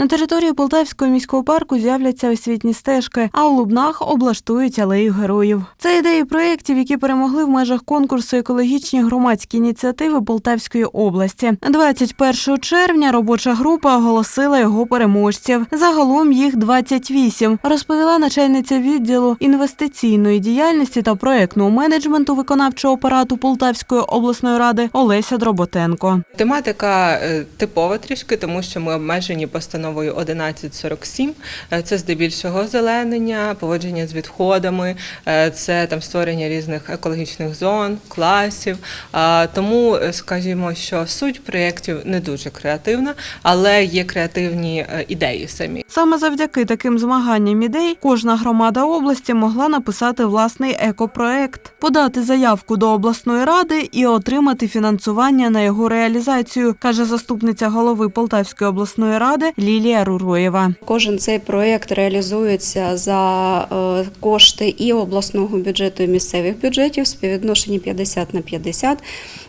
На території Полтавського міського парку з'являться освітні стежки, а у Лубнах облаштують алею героїв. Це ідеї проєктів, які перемогли в межах конкурсу екологічні громадські ініціативи Полтавської області. 21 червня робоча група оголосила його переможців. Загалом їх 28, розповіла начальниця відділу інвестиційної діяльності та проектного менеджменту виконавчого апарату Полтавської обласної ради Олеся Дроботенко. Тематика е, типова трішки, тому що ми обмежені постановою 1147. Е, Це здебільшого озеленення, поводження з відходами, е, це там створення різних екологічних зон, класів. А, Тому, е, скажімо, що суть проєктів не дуже креативна, але є креативні е, ідеї самі. Саме завдяки таким змаганням ідей кожна громада області могла написати власний екопроект, подати заявку до обласної ради і отримати фінансування на його реалізацію, каже заступниця голови Полтавської обласної ради Лілія Руроєва. Кожен цей проєкт реалізується за е, кошти і обласного бюджету, і місцевих бюджетів, співвідношенні 50 на 50.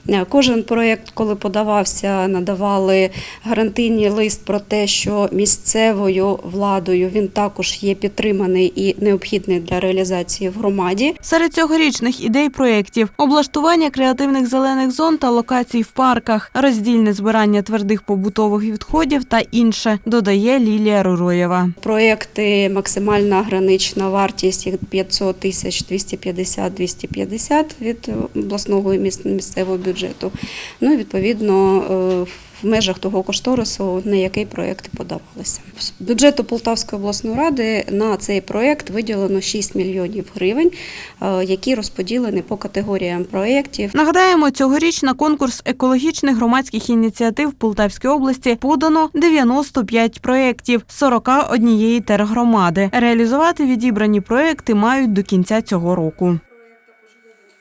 Е, Кожен проєкт, коли подавався, надавали гарантийний лист про те, що місцевою владою він також є підтриманий і необхідний для реалізації в громаді. Серед цьогорічних ідей проєктів облаштування креативних зелених зон та локацій в парках, роздільне збирання твердих побутових відходів та інше, додає Лілія Руроєва. Проєкти максимальна гранична вартість їх 500 тисяч 250-250 від обласного і місцевого бюджету. Ну і відповідно е, в межах того кошторису, на який проєкти подавалися. З бюджету Полтавської обласної ради на цей проєкт виділено 6 мільйонів гривень, е, які розподілені по категоріям проєктів. Нагадаємо, цьогоріч на конкурс екологічних громадських ініціатив Полтавській області подано 95 проєктів з 41 тергромади. Реалізувати відібрані проєкти мають до кінця цього року.